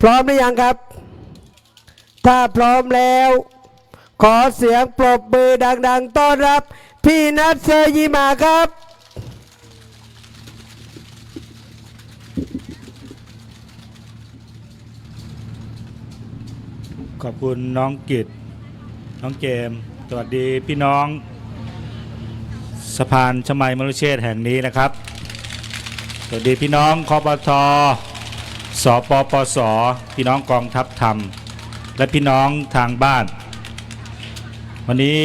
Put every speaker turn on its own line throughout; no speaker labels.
พร้อมหรือยังครับ ถ้าพร้อมแล้ว ขอเสียงปรบมือดัง ๆ ต้อนรับ พี่นัทเซอร์ยิมาครับ
ขอบคุณน้องกิตน้องเจมสวัสดีพี่น้องสะพานชมัยมรุเชษแห่งนี้นะครับ สวัสดีพี่น้องคอปท สปปส พี่น้องกองทัพธรรม และพี่น้องทางบ้าน วันนี้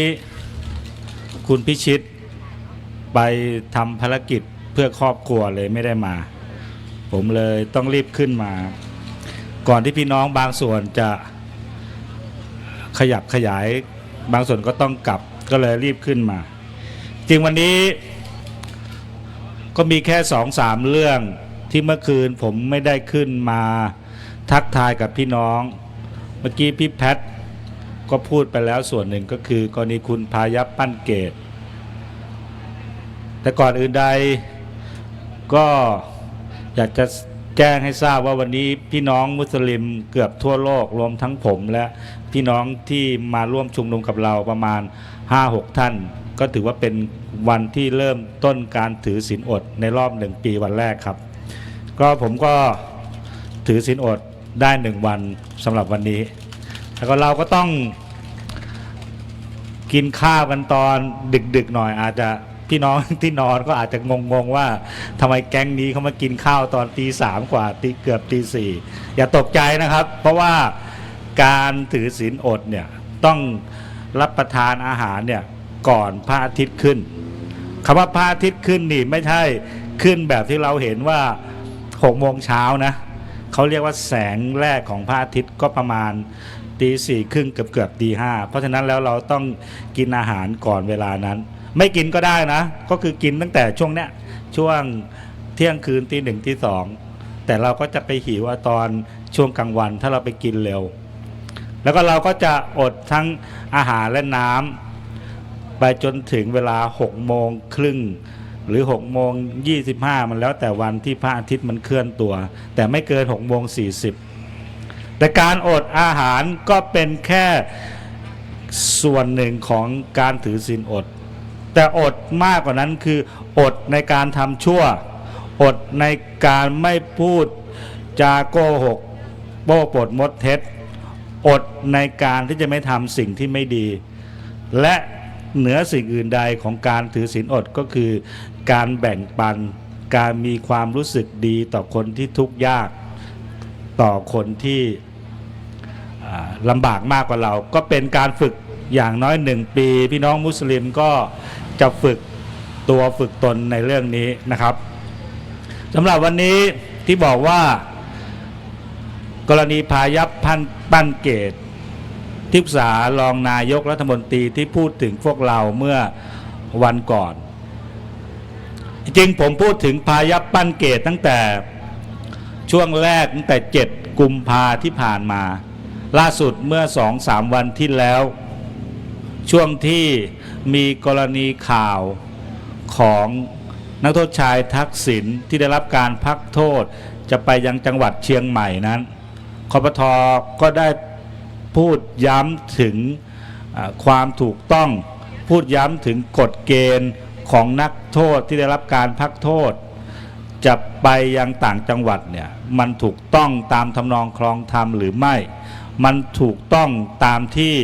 คุณพิชิตไปทำภารกิจเพื่อครอบครัวเลยไม่ได้มา ผมเลยต้องรีบขึ้นมา ก่อนที่พี่น้องบางส่วนจะขยับขยาย บางส่วนก็ต้องกลับก็เลยรีบขึ้นมา จริงวันนี้ก็มีแค่สองสามเรื่อง ที่เมื่อคืนผมไม่ได้ขึ้นมาทักทายกับพี่น้อง เมื่อกี้พี่แพทก็พูดไปแล้วส่วนหนึ่งก็คือกรณีคุณพายับปั้นเกต แต่ก่อนอื่นใดก็อยากจะแจ้งให้ทราบว่าวันนี้พี่น้องมุสลิมเกือบทั่วโลกรวมทั้งผมและพี่น้องที่มาร่วมชุมนุมกับเราประมาณ 5-6 ท่าน ก็ถือว่าเป็นวันที่เริ่มต้นการถือศีลอดในรอบหนึ่งปีวันแรกครับ ก็ผมก็ถือศีลอดได้หนึ่งวันสำหรับวันนี้ แล้วก็เราก็ต้องกินข้าวกันตอนดึกๆหน่อยอาจจะพี่น้องที่นอนก็อาจจะงงๆว่าทำไมแก๊งนี้เขามากินข้าวตอนตีสามกว่าตีเกือบตีสี่อย่าตกใจนะครับ เพราะว่าการถือศีลอดเนี่ยต้องรับประทานอาหารเนี่ยก่อนพระอาทิตย์ขึ้นคำว่าพระอาทิตย์ขึ้นนี่ไม่ใช่ขึ้นแบบที่เราเห็นว่า หกโมงเช้านะเขาเรียกว่าแสงแรกของพระอาทิตย์ก็ประมาณตีสี่ครึ่งเกือบเกือบตีห้าเพราะฉะนั้นแล้วเราต้องกินอาหารก่อนเวลานั้น ไม่กินก็ได้นะ ก็คือกินตั้งแต่ช่วงเนี้ยช่วงเที่ยงคืนตีหนึ่งตีสองแต่เราก็จะไปหิวตอนช่วงกลางวันถ้าเราไปกินเร็ว แล้วก็เราก็จะอดทั้งอาหารและน้ำไปจนถึงเวลา6โมงครึ่ง หรือ6โมง25มันแล้วแต่วันที่พระอาทิตย์มันเคลื่อนตัว แต่ไม่เกิน6โมง40แต่การอดอาหารก็เป็นแค่ส่วนหนึ่งของการถือศีลอด แต่อดมากกว่านั้นคืออดในการทำชั่ว อดในการไม่พูดจาโกหกโป้ปดมดเท็จ อดในการที่จะไม่ทำสิ่งที่ไม่ดี และ เหนือสิ่งอื่นใดของการถือศีลอดก็คือ การแบ่งปัน การมีความรู้สึกดีต่อคนที่ทุกข์ยาก ต่อคนที่ลำบากมากกว่าเรา ก็เป็นการฝึกอย่างน้อยหนึ่งปี พี่น้องมุสลิมก็จะฝึกตัวฝึกตนในเรื่องนี้นะครับสำหรับวันนี้ที่บอกว่า กรณีพายับพันปั้นเกต ทิพษารองนายกรัฐมนตรีที่พูดถึงพวกเราเมื่อวันก่อน จริงผมพูดถึงพายับปั้นเกตตั้งแต่ช่วงแรกตั้งแต่ 7 กุมภาที่ผ่านมา ล่าสุดเมื่อสองสามวันที่แล้ว ช่วงที่มีกรณีข่าวของนักโทษชายทักษิณที่ได้รับการพักโทษจะไปยังจังหวัดเชียงใหม่นั้นคอปทอก็ได้ พูดย้ำถึงความถูกต้อง พูดย้ำถึงกฎเกณฑ์ของนักโทษที่ได้รับการพักโทษ จะไปยังต่างจังหวัดเนี่ยมันถูกต้องตามทำนองคลองธรรมหรือไม่ มันถูกต้องตามที่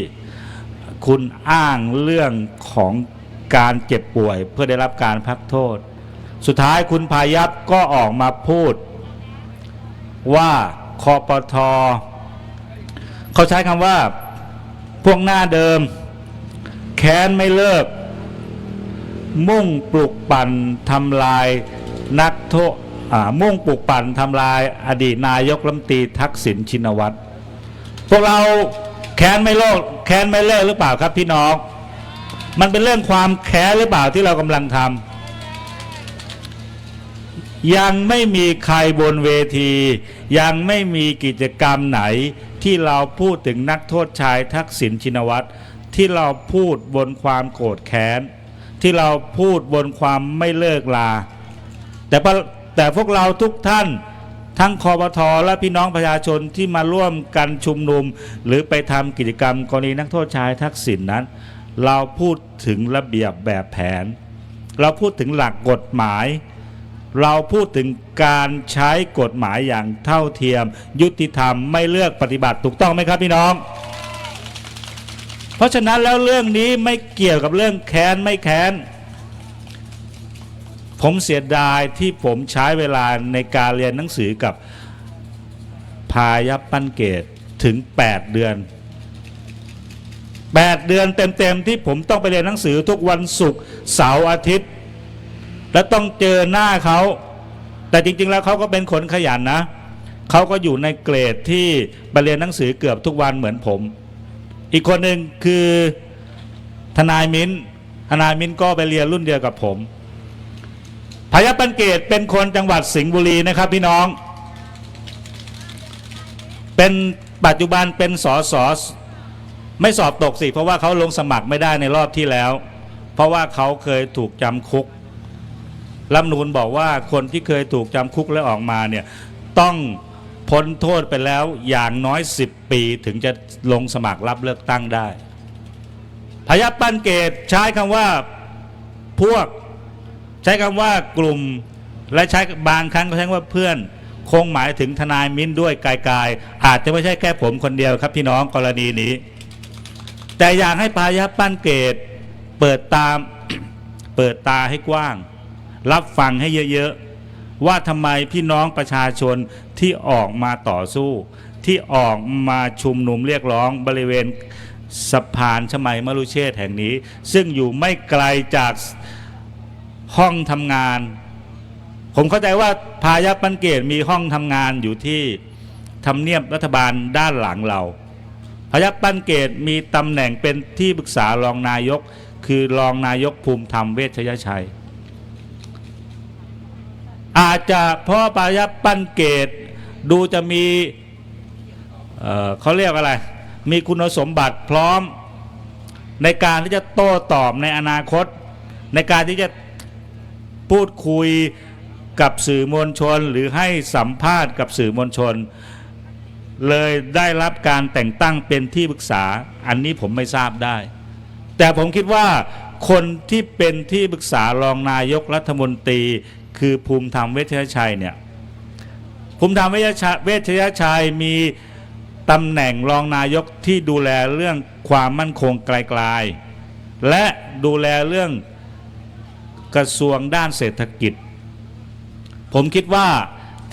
คุณอ้างเรื่องของการเจ็บป่วยเพื่อได้รับการพักโทษ สุดท้ายคุณพายัพก็ออกมาพูดว่าคอปท เขาใช้คำว่า พวกหน้าเดิม แค้นไม่เลิก มุ่งปลุกปั่นทำลายนักโทษมุ่งปลุกปั่นทำลายอดีตนายกรัฐมนตรีทักษิณชินวัตรพวกเราแค้นไม่โลกแค้นไม่เลิกหรือเปล่าครับพี่น้อง มันเป็นเรื่องความแค้นหรือเปล่าที่เรากำลังทำยังไม่มีใครบนเวที ยังไม่มีกิจกรรมไหน ที่เราพูดถึงนักโทษชายทักษิณชินวัตรที่เราพูดบนความโกรธแค้น ที่เราพูดบนความไม่เลิกลา แต่แต่พวกเราทุกท่านทั้งคอปทและพี่น้องประชาชนที่มาร่วมกันชุมนุม หรือไปทำกิจกรรมกรณีนักโทษชายทักษิณนนั้น เราพูดถึงระเบียบแบบแผน เราพูดถึงหลักกฎหมาย เราพูดถึงการใช้กฎหมายอย่างเท่าเทียม ยุติธรรมไม่เลือกปฏิบัติถูกต้องไหมครับพี่น้อง เพราะฉะนั้นแล้วเรื่องนี้ไม่เกี่ยวกับเรื่องแค้นไม่แค้น ผมเสียดายที่ผมใช้เวลาในการเรียนหนังสือกับพายัพปั้นเกตถึง 8 เดือน 8 เดือนเต็มๆที่ผมต้องไปเรียนหนังสือทุกวันศุกร์เสาร์อาทิตย์ และต้องเจอหน้าเขา แต่จริง ๆ แล้วเขาก็เป็นคนขยันนะ เขาก็อยู่ในเกรดที่ไปเรียนหนังสือเกือบทุกวันเหมือนผม อีกคนหนึ่งคือทนายมิ้นทนายมิ้นก็ไปเรียนรุ่นเดียวกับผมพยัปันเกตเป็นคนจังหวัดสิงห์บุรีนะครับพี่น้อง เป็นปัจจุบันเป็นสอสอไม่สอบตกสิ เพราะว่าเขาลงสมัครไม่ได้ในรอบที่แล้ว เพราะว่าเขาเคยถูกจำคุก รัฐธรรมนูนบอกว่าคนที่เคยถูกจำคุกแล้วออกมาเนี่ยต้องพ้นโทษไปแล้วอย่างน้อย 10 ปีถึงจะลงสมัครรับเลือกตั้งได้พยัพปันเกตใช้คำว่าพวก ใช้คำว่ากลุ่มและใช้บางครั้งก็ใช้คำว่าเพื่อน คงหมายถึงทนายมิ้นด้วยไกลๆอาจจะไม่ใช่แค่ผมคนเดียวครับพี่น้องกรณีนี้ แต่อยากให้พายัพปั้นเกตเปิดตามเปิดตาให้กว้าง รับฟังให้เยอะๆ ว่าทำไมพี่น้องประชาชนที่ออกมาต่อสู้ ที่ออกมาชุมนุมเรียกร้องบริเวณสะพานชมัยมรุเชษแห่งนี้ ซึ่งอยู่ไม่ไกลจากห้องทำงาน ผมเข้าใจว่าพายัพปันเกตมีห้องทำงานอยู่ที่ทำเนียบรัฐบาลด้านหลังเราพายัพปันเกตมีตำแหน่งเป็นที่ปรึกษารองนายก คือรองนายกภูมิธรรมเวชยชัย อาจจะเพราะพายัปั้นเกตดูจะมีเเขาเรียกอะไร มีคุณสมบัติพร้อม ในการที่จะโต้ตอบในอนาคต ในการที่จะพูดคุยกับสื่อมวลชน หรือให้สัมภาษณ์กับสื่อมวลชน เลยได้รับการแต่งตั้งเป็นที่ปรึกษาอันนี้ผมไม่ทราบได้ แต่ผมคิดว่าคนที่เป็นที่ปรึกษารองนายกรัฐมนตรี คือภูมิธรรมเวชยชัยเนี่ยภูมิธรรมเวชยชัยเวชยชัยมีตำแหน่งรองนายกที่ดูแลเรื่องความมั่นคงไกลๆและดูแลเรื่องกระทรวงด้านเศรษฐกิจ ผมคิดว่า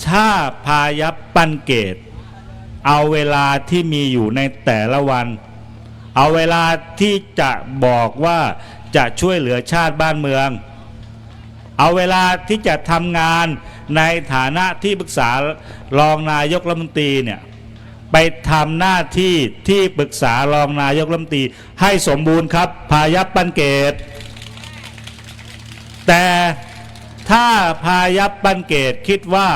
ถ้าพายัพปันเกต เอาเวลาที่มีอยู่ในแต่ละวัน เอาเวลาที่จะบอกว่าจะช่วยเหลือชาติบ้านเมือง เอาเวลาที่จะทำงานในฐานะที่ปรึกษารองนายกรัฐมนตรีเนี่ยไปทำหน้าที่ที่ปรึกษารองนายกรัฐมนตรีให้สมบูรณ์ครับ พายัพปันเกต แต่ถ้าพายัพปันเกตคิดว่า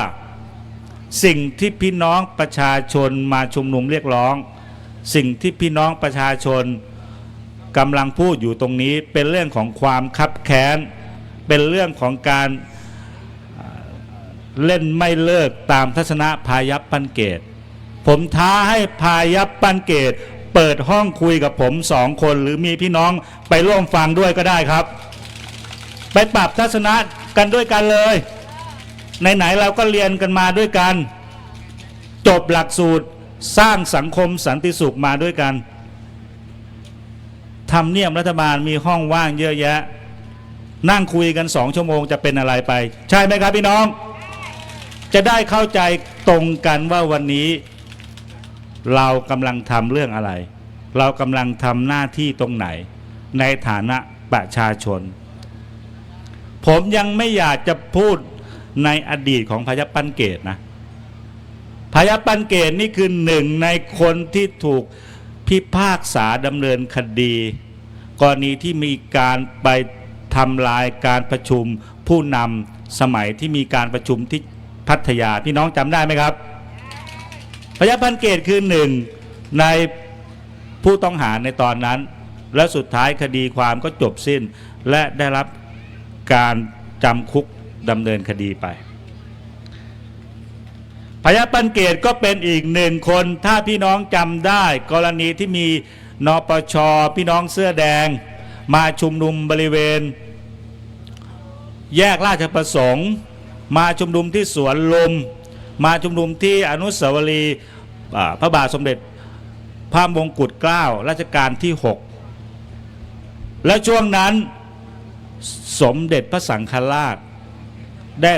สิ่งที่พี่น้องประชาชนมาชุมนุมเรียกร้อง สิ่งที่พี่น้องประชาชนกำลังพูดอยู่ตรงนี้เป็นเรื่องของความคับแค้น เป็นเรื่องของการเล่นไม่เลิกตามทัศนะพายัพปันเกต ผมท้าให้พายัพปันเกต เปิดห้องคุยกับผมสองคนหรือมีพี่น้องไปร่วมฟังด้วยก็ได้ครับ ไปปรับทัศนะกันด้วยกันเลยไหนๆเราก็เรียนกันมาด้วยกัน จบหลักสูตรสร้างสังคมสันติสุขมาด้วยกันทำเนียมรัฐบาลมีห้องว่างเยอะแยะ นั่งคุยกันสองชั่วโมงจะเป็นอะไรไป ใช่ไหมครับพี่น้อง จะได้เข้าใจตรงกันว่าวันนี้ เรากำลังทำเรื่องอะไร เรากำลังทำหน้าที่ตรงไหน ในฐานะประชาชน ผมยังไม่อยากจะพูดในอดีตของพยัพปันเกตนะพยัพปันเกตนี่คือหนึ่งในคนที่ถูกพิพากษาดำเนินคดี กรณีที่มีการไป ทำลายการประชุมผู้นำสมัยที่มีการประชุมที่พัทยาพี่น้องจำได้ไหมครับพยัพปันเกตคือหนึ่งในผู้ต้องหาในตอนนั้น และสุดท้ายคดีความก็จบสิ้น และได้รับการจำคุกดำเนินคดีไปพยัคฆ์ปันเกตก็เป็นอีกหนึ่งคน ถ้าพี่น้องจำได้ กรณีที่มีนปชพี่น้องเสื้อแดง มาชุมนุมบริเวณ แยกราชประสงค์ มาชุมนุมที่สวนลม มาชุมนุมที่อนุสาวรีย์พระบาทสมเด็จพระมงกุฎเกล้ารัชกาลที่ 6 และช่วงนั้นสมเด็จพระสังฆราช ได้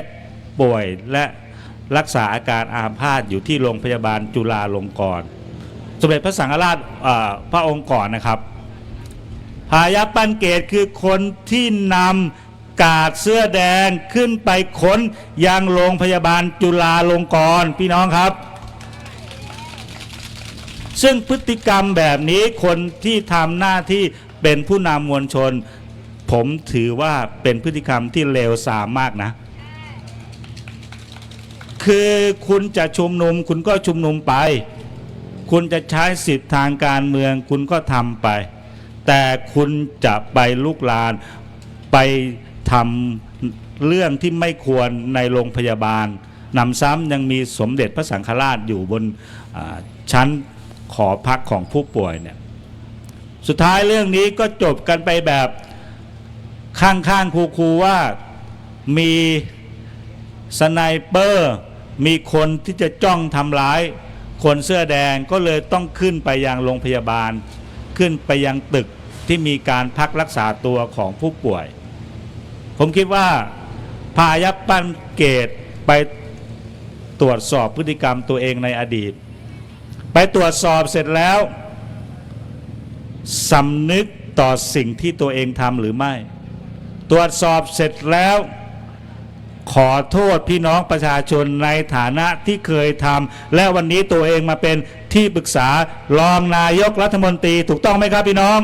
ป่วยและรักษาอาการอาพาธอยู่ที่โรงพยาบาลจุฬาลงกรณ์ สมเด็จพระสังฆราชพระองค์ก่อนนะครับ พายปันเกตคือคนที่นำกาดเสื้อแดงขึ้นไปค้นยังโรงพยาบาลจุฬาลงกรณ์พี่น้องครับ ซึ่งพฤติกรรมแบบนี้คนที่ทำหน้าที่เป็นผู้นำมวลชน ผมถือว่าเป็นพฤติกรรมที่เลวทรามมากนะ คือคุณจะชุมนุมคุณก็ชุมนุมไป คุณจะใช้สิทธิทางการเมืองคุณก็ทำไป แต่คุณจะไปลุกลานไปทำเรื่องที่ไม่ควรในโรงพยาบาลนำซ้ำยังมีสมเด็จพระสังฆราชอยู่บนชั้นขอพักของผู้ป่วยเนี่ยสุดท้ายเรื่องนี้ก็จบกันไปแบบข้างๆครูๆว่ามีสไนเปอร์มีคนที่จะจ้องทำร้าย คนเสื้อแดงก็เลยต้องขึ้นไปยังโรงพยาบาล ขึ้นไปยังตึกที่มีการพักรักษาตัวของผู้ป่วย ผมคิดว่าพายัพปันเกตไปตรวจสอบพฤติกรรมตัวเองในอดีต ไปตรวจสอบเสร็จแล้วสำนึกต่อสิ่งที่ตัวเองทำหรือไม่ ตรวจสอบเสร็จแล้ว ขอโทษพี่น้องประชาชนในฐานะที่เคยทำและวันนี้ตัวเองมาเป็น ที่ปรึกษารองนายกรัฐมนตรีถูกต้องไหมครับพี่น้อง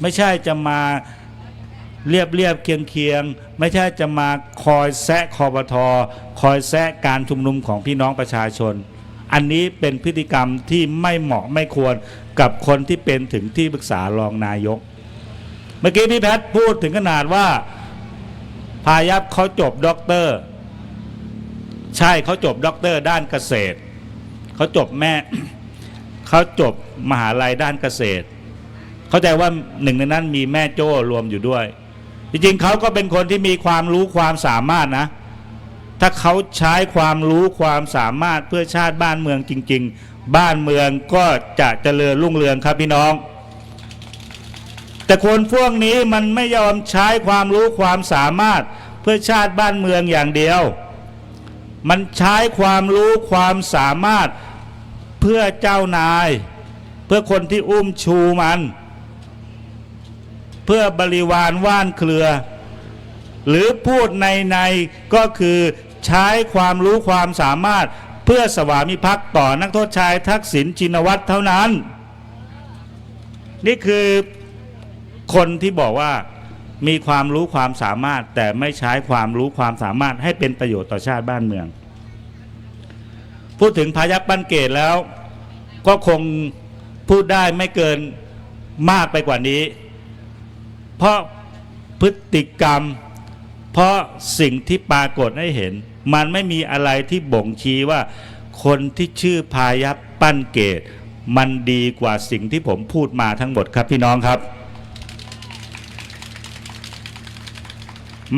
ไม่ใช่จะมาเรียบเรียบเคียงเคียงไม่ใช่จะมาคอยแซะคอปทอคอยแซะการชุมนุมของพี่น้องประชาชน อันนี้เป็นพฤติกรรมที่ไม่เหมาะไม่ควรกับคนที่เป็นถึงที่ปรึกษารองนายก เมื่อกี้พี่แพทย์พูดถึงขนาดว่า พายัพเขาจบด็อกเตอร์ ใช่เขาจบด็อกเตอร์ด้านเกษตร เขาจบแม่ เขาจบมหาลัยด้านเกษตร เข้าใจว่าหนึ่งในนั้นมีแม่โจ้รวมอยู่ด้วย จริงๆเขาก็เป็นคนที่มีความรู้ความสามารถนะ ถ้าเขาใช้ความรู้ความสามารถเพื่อชาติบ้านเมืองจริง ๆ บ้านเมืองก็จะเจริญรุ่งเรืองครับพี่น้องแต่คนพวกนี้มันไม่ยอมใช้ความรู้ความสามารถเพื่อชาติบ้านเมืองอย่างเดียว มันใช้ความรู้ความสามารถเพื่อเจ้านาย เพื่อคนที่อุ้มชูมัน เพื่อบริวารว่านเครือ หรือพูดในในก็คือใช้ความรู้ความสามารถเพื่อสวามิภักดิ์ต่อนักโทษชายทักษิณชินวัตรเท่านั้น นี่คือคนที่บอกว่า มีความรู้ความสามารถ แต่ไม่ใช้ความรู้ความสามารถให้เป็นประโยชน์ต่อชาติบ้านเมือง พูดถึงพายัพปั้นเกตแล้ว ก็คงพูดได้ไม่เกินมากไปกว่านี้ เพราะพฤติกรรม เพราะสิ่งที่ปรากฏให้เห็น มันไม่มีอะไรที่บ่งชี้ว่าคนที่ชื่อพายัพปั้นเกต มันดีกว่าสิ่งที่ผมพูดมาทั้งหมดครับพี่น้องครับ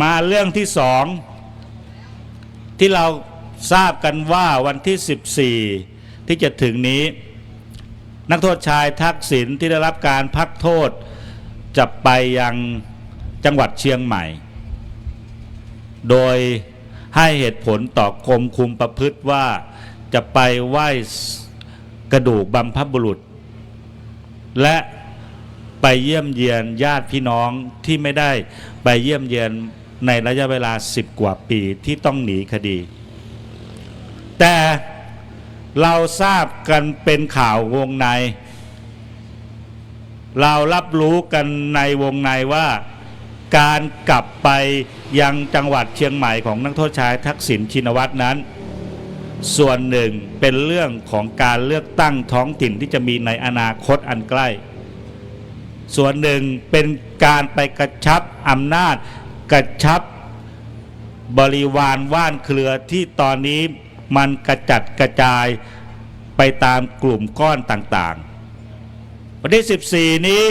มาเรื่องที่สองที่เราทราบกันว่าวันที่ 14 ที่จะถึงนี้ นักโทษชายทักษิณที่ได้รับการพักโทษจะไปยังจังหวัดเชียงใหม่ โดยให้เหตุผลต่อกรมคุมประพฤติว่าจะไปไหว้กระดูกบัมพบุรุษ และไปเยี่ยมเยียนญาติพี่น้องที่ไม่ได้ไปเยี่ยมเยียน ในระยะเวลา 10 กว่าปีที่ต้องหนีคดี แต่เราทราบกันเป็นข่าววงใน เรารับรู้กันในวงในว่าการกลับไปยังจังหวัดเชียงใหม่ของนักโทษชายทักษิณชินวัตรนั้น ส่วนหนึ่งเป็นเรื่องของการเลือกตั้งท้องถิ่นที่จะมีในอนาคตอันใกล้ ส่วนหนึ่งเป็นการไปกระชับอำนาจ กระชับบริวารว่านเครือที่ตอนนี้มันกระจัดกระจายไปตามกลุ่มก้อนต่างๆ วันที่ 14 นี้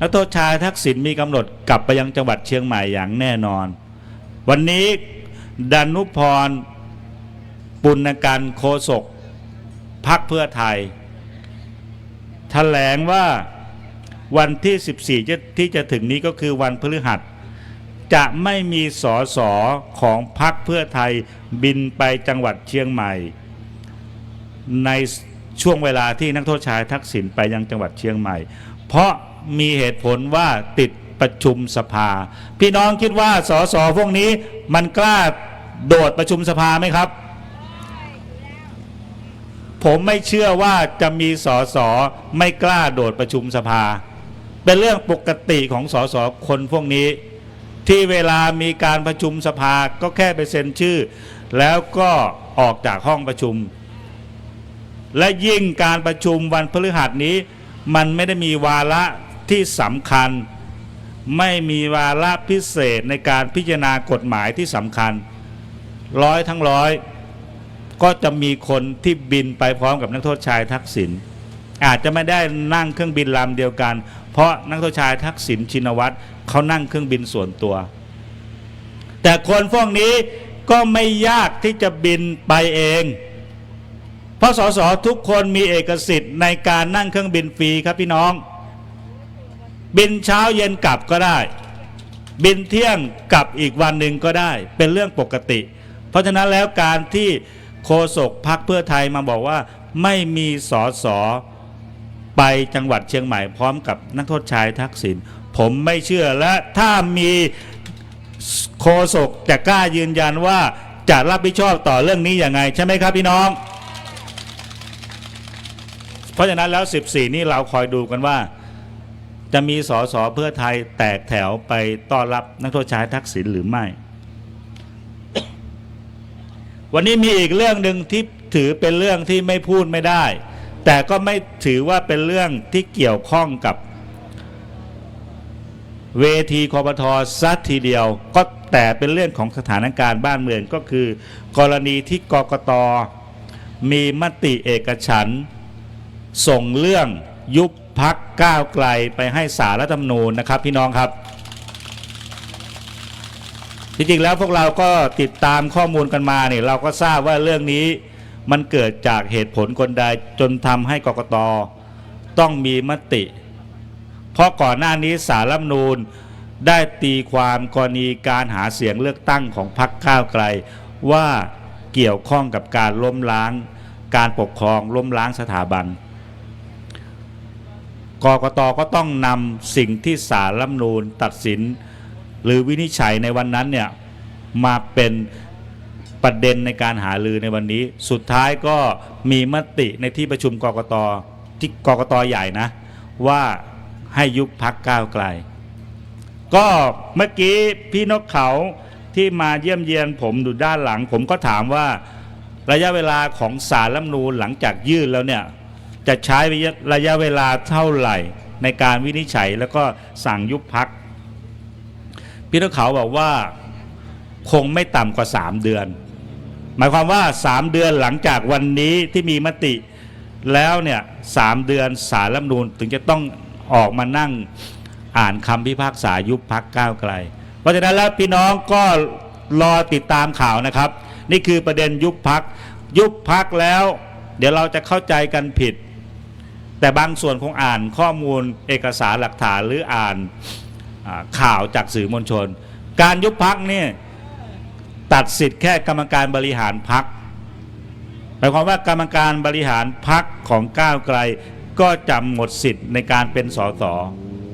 นักโทษชายทักษิณมีกำหนดกลับไปยังจังหวัดเชียงใหม่อย่างแน่นอน วันนี้ดานุพรปุณกันโคศกพักเพื่อไทยแถลงว่าวันที่ 14 ที่จะถึงนี้ก็คือวันพฤหัส จะไม่มีสอสอของพักเพื่อไทยบินไปจังหวัดเชียงใหม่ ในช่วงเวลาที่นักโทษชายทักษิณไปยังจังหวัดเชียงใหม่ เพราะมีเหตุผลว่าติดประชุมสภา พี่น้องคิดว่าสอสอพวกนี้มันกล้าโดดประชุมสภาไหมครับ ผมไม่เชื่อว่าจะมีสอสอไม่กล้าโดดประชุมสภา เป็นเรื่องปกติของสอสอคนพวกนี้ ที่เวลามีการประชุมสภาก็แค่ไปเซ็นชื่อ แล้วก็ออกจากห้องประชุม และยิ่งการประชุมวันพฤหัสนี้ มันไม่ได้มีวาระที่สำคัญ ไม่มีวาระพิเศษในการพิจารณากฎหมายที่สำคัญ ร้อยทั้งร้อยก็จะมีคนที่บินไปพร้อมกับนักโทษชายทักษิณอาจจะไม่ได้นั่งเครื่องบินลำเดียวกัน เพราะนักโทษชายทักษิณชินวัตร เขานั่งเครื่องบินส่วนตัว แต่คนพวกนี้ก็ไม่ยากที่จะบินไปเอง เพราะสสทุกคนมีเอกสิทธิ์ในการนั่งเครื่องบินฟรีครับพี่น้อง บินเช้าเย็นกลับก็ได้ บินเที่ยงกลับอีกวันหนึ่งก็ได้ เป็นเรื่องปกติ เพราะฉะนั้นแล้วการที่โฆษกพักเพื่อไทยมาบอกว่าไม่มีสอสอไปจังหวัดเชียงใหม่พร้อมกับนักโทษชายทักษิณ ผมไม่เชื่อและถ้ามีโฆษกจะกล้ายืนยันว่าจะรับผิดชอบต่อเรื่องนี้อย่างไง ใช่ไหมครับพี่น้อง เพราะฉะนั้นแล้ว 14 นี่เราคอยดูกันว่า จะมีสอสอเพื่อไทยแตกแถวไปต้อนรับนักโทษชายทักษิณหรือไม่ วันนี้มีอีกเรื่องหนึ่งที่ถือเป็นเรื่องที่ไม่พูดไม่ได้ แต่ก็ไม่ถือว่าเป็นเรื่องที่เกี่ยวข้องกับ เวทีคอปทซัดทีเดียว ก็แต่เป็นเรื่องของสถานการณ์บ้านเมืองก็คือ กรณีที่กกตมีมติเอกฉันส่งเรื่องยุบพักก้าวไกลไปให้สารรัฐธรรมนูญนะครับพี่น้องครับจริงๆแล้วพวกเราก็ติดตามข้อมูลกันมาเนี่ยเราก็ทราบว่าเรื่องนี้มันเกิดจากเหตุผลคนใดจนทำให้กกตต้องมีมติ เพราะก่อนหน้านี้สารรัฐธรรมนูญได้ตีความกรณีการหาเสียงเลือกตั้งของพรรคก้าวไกล ว่าเกี่ยวข้องกับการล้มล้าง การปกครองล้มล้างสถาบันกกตก็ต้องนำสิ่งที่สารรัฐธรรมนูญตัดสิน หรือวินิจฉัยในวันนั้นเนี่ยมาเป็นประเด็นในการหาลือในวันนี้ สุดท้ายก็มีมติในที่ประชุมกกตที่กกตใหญ่นะ ว่า ให้ยุบพักก้าวไกล ก็เมื่อกี้พี่นกเขาที่มาเยี่ยมเยียนผมดูด้านหลัง ผมก็ถามว่าระยะเวลาของสารรัฐธรรมนูหลังจากยื่นแล้วเนี่ยจะใช้ระยะเวลาเท่าไหร่ในการวินิจฉัยแล้วก็สั่งยุบพักพี่นกเขาบอกว่าคงไม่ต่ำกว่า 3 เดือน หมายความว่า 3 เดือนหลังจากวันนี้ที่มีมติแล้วเนี่ยสามเดือนสารรัฐธรรมนูถึงจะต้อง ออกมานั่งอ่านคำพิพากษายุบพักก้าวไกล เพราะฉะนั้นแล้วพี่น้องก็รอติดตามข่าวนะครับ นี่คือประเด็นยุบพักยุบพักแล้ว เดี๋ยวเราจะเข้าใจกันผิด แต่บางส่วนคงอ่านข้อมูลเอกสารหลักฐานหรืออ่านข่าวจากสื่อมวลชน การยุบพักเนี่ยตัดสิทธิ์แค่กรรมการบริหารพักหมายความว่ากรรมการบริหารพักของก้าวไกล ก็จะหมดสิทธิ์ในการเป็นสส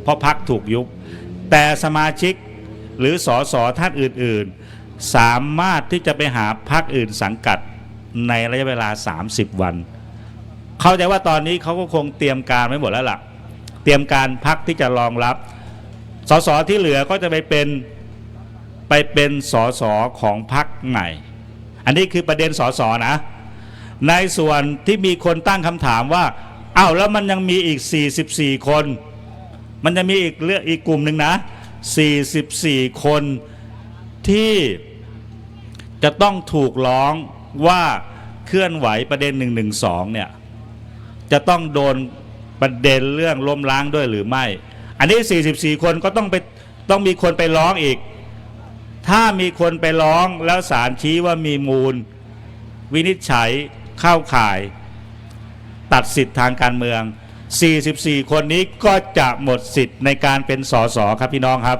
เพราะพักถูกยุบ แต่สมาชิกหรือสสท่านอื่นๆ สามารถที่จะไปหาพักอื่นสังกัดในระยะเวลา 30 วัน เข้าใจว่าตอนนี้เขาก็คงเตรียมการไว้หมดแล้วล่ะ เตรียมการพักที่จะรองรับ สสที่เหลือก็จะไปเป็นไปเป็นสสของพักใหม่ อันนี้คือประเด็นสสนะ ในส่วนที่มีคนตั้งคำถามว่า อ้าวแล้วมันยังมีอีก 44 คน มันจะมีอีกเรื่องอีกกลุ่มหนึ่งนะ 44 คนที่จะต้องถูกร้องว่าเคลื่อนไหวประเด็น1นึเนี่ย จะต้องโดนประเด็นเรื่องล้มล้างด้วยหรือไม่ อันนี้ 44 คนก็ต้องไปต้องมีคนไปร้องอีก ถ้ามีคนไปร้องแล้วศาลชี้ว่ามีมูล วินิจฉัยเข้าข่าย ตัดสิทธิ์ทางการเมือง 44 คนนี้ก็จะหมดสิทธิ์ในการเป็นสสครับพี่น้องครับ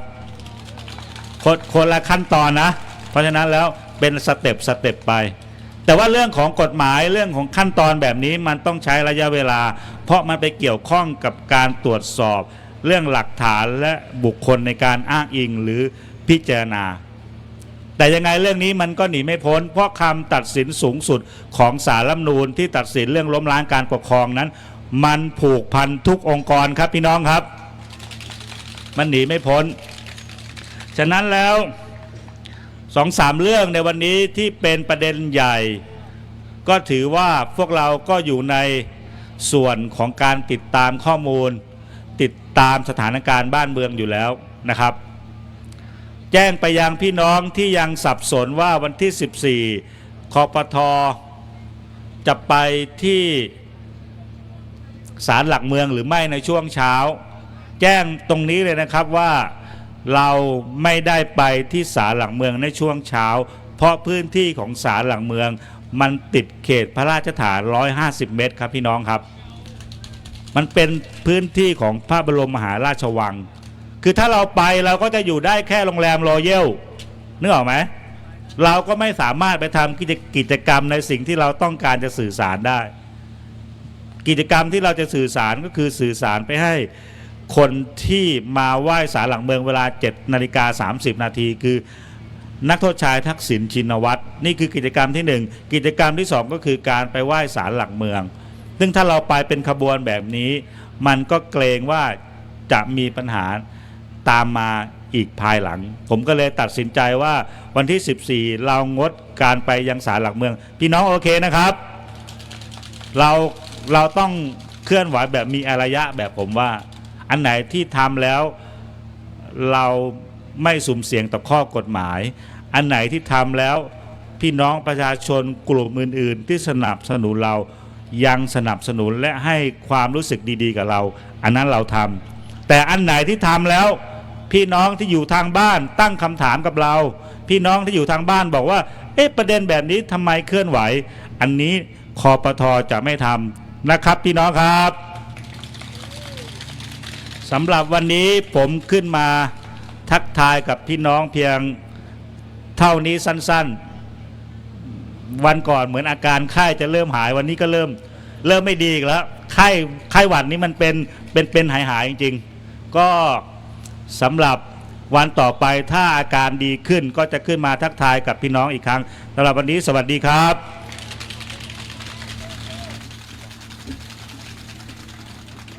คนคนละขั้นตอนนะ เพราะฉะนั้นแล้วเป็นสเต็ปสเต็ปไป แต่ว่าเรื่องของกฎหมายเรื่องของขั้นตอนแบบนี้มันต้องใช้ระยะเวลา เพราะมันไปเกี่ยวข้องกับการตรวจสอบ เรื่องหลักฐานและบุคคลในการอ้างอิงหรือพิจารณา แต่ยังไงเรื่องนี้มันก็หนีไม่พ้น เพราะคำตัดสินสูงสุดของสารรัฐมนูญที่ตัดสินเรื่องล้มล้างการปกครองนั้น มันผูกพันทุกองค์กรครับพี่น้องครับ มันหนีไม่พ้น ฉะนั้นแล้วสองสามเรื่องในวันนี้ที่เป็นประเด็นใหญ่ ก็ถือว่าพวกเราก็อยู่ในส่วนของการติดตามข้อมูล ติดตามสถานการณ์บ้านเมืองอยู่แล้วนะครับ แจ้งไปยังพี่น้องที่ยังสับสนว่าวันที่ 14คอปทจะไปที่ศาลหลักเมืองหรือไม่ในช่วงเช้า แจ้งตรงนี้เลยนะครับว่าเราไม่ได้ไปที่ศาลหลักเมืองในช่วงเช้า เพราะพื้นที่ของศาลหลักเมือง มันติดเขตพระราชฐาน 150 เมตรครับพี่น้องครับ มันเป็นพื้นที่ของพระบรมมหาราชวัง คือถ้าเราไปเราก็จะอยู่ได้แค่โรงแรมรอยัลนึกออกไหมเราก็ไม่สามารถไปทำกิจกิจกรรมในสิ่งที่เราต้องการจะสื่อสารได้ กิจกรรมที่เราจะสื่อสารก็คือสื่อสารไปให้คนที่มาไหว้ศาลหลังเมืองเวลา7นาฬิกา30 นาทีคือนักโทษชายทักษิณชินวัตรนี่คือกิจกรรมที่หนึ่งกิจกรรมที่สองก็คือการไปไหว้ศาลหลักเมือง ซึ่งถ้าเราไปเป็นขบวนแบบนี้ มันก็เกรงว่าจะมีปัญหา ตามมาอีกภายหลัง ผมก็เลยตัดสินใจว่าวันที่ 14 เรางดการไปยังศาลหลักเมือง พี่น้องโอเคนะครับ เราเราต้องเคลื่อนไหวแบบมีอารยะแบบผมว่า อันไหนที่ทำแล้วเราไม่สุ่มเสี่ยงต่อข้อกฎหมาย อันไหนที่ทำแล้วพี่น้องประชาชนกลุ่มอื่น ๆ ที่สนับสนุนเรายังสนับสนุนและให้ความรู้สึกดี ๆ กับเรา อันนั้นเราทำแต่อันไหนที่ทำแล้ว พี่น้องที่อยู่ทางบ้านตั้งคำถามกับเรา พี่น้องที่อยู่ทางบ้านบอกว่า เอ๊ะประเด็นแบบนี้ทำไมเคลื่อนไหว อันนี้คอปทอจะไม่ทำนะครับ พี่น้องครับสำหรับวันนี้ผมขึ้นมาทักทายกับพี่น้องเพียงเท่านี้สั้นๆ วันก่อนเหมือนอาการไข้จะเริ่มหายวันนี้ก็เริ่มเริ่มไม่ดีอีกแล้วไข้ไข้หวัดนี้มันเป็นเป็นเป็นหายหายๆจริง ๆ ก็ สำหรับวันต่อไปถ้าอาการดีขึ้นก็จะขึ้นมาทักทายกับพี่น้องอีกครั้งสำหรับวันนี้สวัสดีครับ